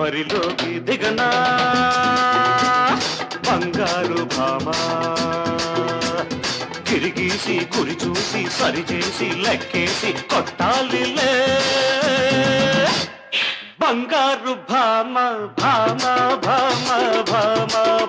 పరిలోకి దిగనా బంగారు భామా. తిరిగేసి గురి చూసి సరిచేసి లెక్కేసి కొట్టాలిలే. బంగారు భామ భామ భామ భామ.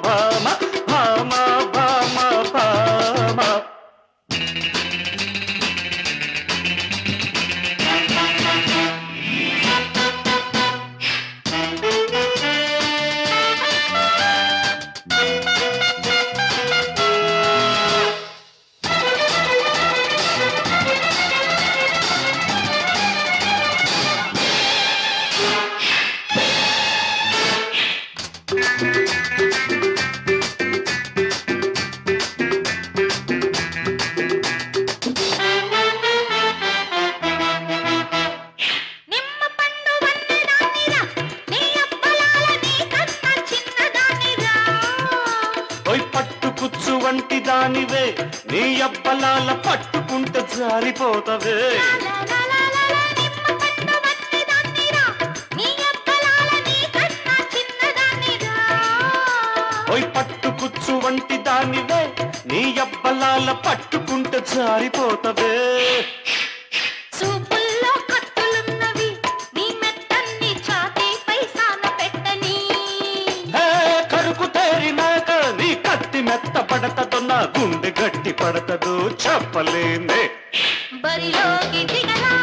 వంటి దానివే. నీ అప్పలాల పట్టుకుంటే జారిపోతవే. ఓయ్ పట్టుకుచ్చు వంటి దానివే. నీ అప్పలాల పట్టుకుంటే జారిపోతవే. గుండె గట్టి పడతదో చెప్పలేనే బరిలోకి దిగలా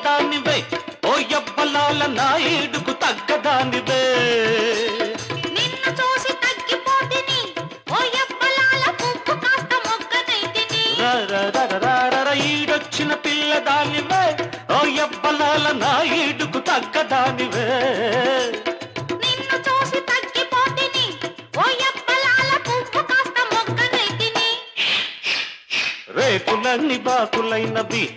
తగ్గదానివే. ఓ ఎవ్వలాల నాయుడుకు తగ్గదానివే. ఈడొచ్చిన పిల్ల ఓ ఎవ్వలాల నాయుడుకు తగ్గదానివే. బాకులైనవి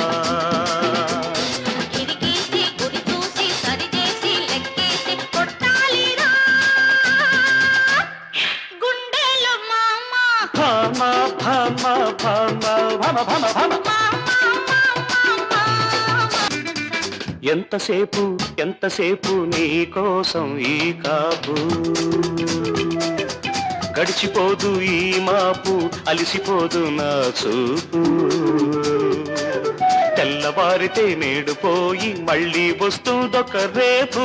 ఎంతసేపు ఎంతసేపు నీ కోసం ఈ కాపు? గడిచిపోదు ఈ మాపు అలిసిపోదు నా చూపు. తెల్లవారితే నేడు పోయి మళ్ళీ వస్తుందొక రేపు.